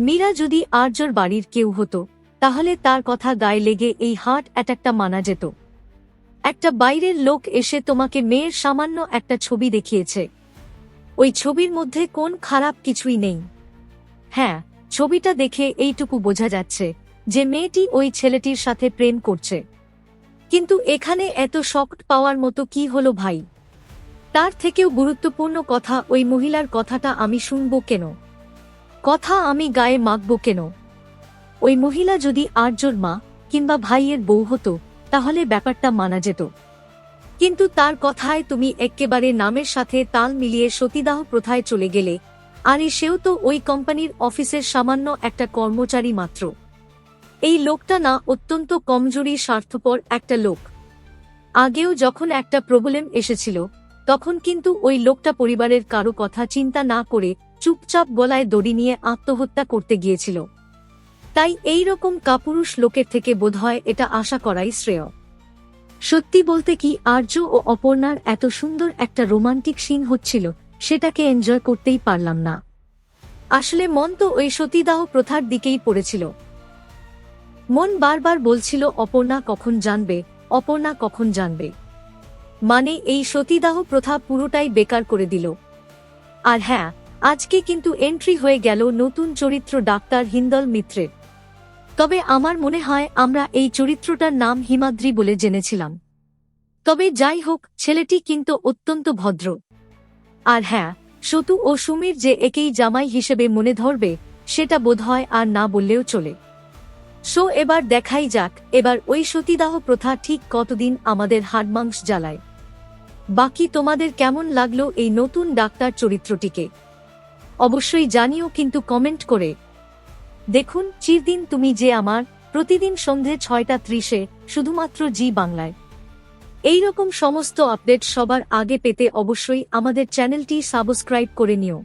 মীরা যদি আর্যর বাড়ির কেউ হতো, তাহলে তার কথা গায়ে লেগে এই হার্ট অ্যাটাকটা মানা যেত। একটা বাইরের লোক এসে তোমাকে মেয়ের সামান্য একটা ছবি দেখিয়েছে। ওই ছবির মধ্যে কোন খারাপ কিছুই নেই। হ্যাঁ ছবিটা দেখে এইটুকু বোঝা যাচ্ছে যে মেয়েটি ওই ছেলেটির সাথে প্রেম করছে। কিন্তু এখানে এত শক্ট পাওয়ার মতো কি হলো ভাই? তার থেকেও গুরুত্বপূর্ণ কথা ওই মহিলার কথাটা আমি শুনব কেন? কথা আমি গায়ে মাখব কেন? ওই মহিলা যদি আর্যর মা কিংবা ভাইয়ের বউ হতো, তাহলে ব্যাপারটা মানা যেত। কিন্তু তার কথায় তুমি এক্কেবারে নামের সাথে তাল মিলিয়ে সতীদাহ প্রথায় চলে গেলে, আরে সেও তো ওই কোম্পানির অফিসের সামান্য একটা কর্মচারী মাত্র। এই লোকটা না অত্যন্ত কমজোরি, স্বার্থপর একটা লোক। আগেও যখন একটা প্রবলেম এসেছিল, তখন কিন্তু ওই লোকটা পরিবারের কারও কথা চিন্তা না করে চুপচাপ গলায় দড়ি নিয়ে আত্মহত্যা করতে গিয়েছিল। তাই এই রকম কাপুরুষ লোকের থেকে বোধহয় এটা আশা করাই শ্রেয়। সত্যি বলতে কি আর্য ও অপর্ণার এত সুন্দর একটা রোমান্টিক সিন হচ্ছিল, সেটাকে এনজয় করতেই পারলাম না। আসলে মন তো ওই সতীদাহ প্রথার দিকেই পড়েছিল। মন বারবার বলছিল, অপর্ণা কখন জানবে? অপর্ণা কখন জানবে? মানে এই সতীদাহ প্রথা পুরোটাই বেকার করে দিল। আর হ্যাঁ আজকে কিন্তু এন্ট্রি হয়ে গেল নতুন চরিত্র ডাক্তার হিন্দল মিত্রের। তবে আমার মনে হয় আমরা এই চরিত্রটার নাম হিমাদ্রি বলে জেনেছিলাম। তবে যাই হোক, ছেলেটি কিন্তু অত্যন্ত ভদ্র। আর হ্যাঁ সতু ও সুমির যে একেই জামাই হিসেবে মনে ধরবে, সেটা বোধহয় আর না বললেও চলে। সো এবার দেখাই যাক, এবার ওই সতীদাহ প্রথা ঠিক কতদিন আমাদের হাডমাংস জ্বালায়। বাকি তোমাদের কেমন লাগল এই নতুন ডাক্তার চরিত্রটিকে? অবশ্যই জানিও কিন্তু কমেন্ট করে। দেখুন, চিরদিন তুমি যে আমার, প্রতিদিন সন্ধে ছয়টা ত্রিশে, শুধুমাত্র জি বাংলায়। এই রকম সমস্ত আপডেট সবার আগে পেতে অবশ্যই আমাদের চ্যানেলটি সাবস্ক্রাইব করে নিও।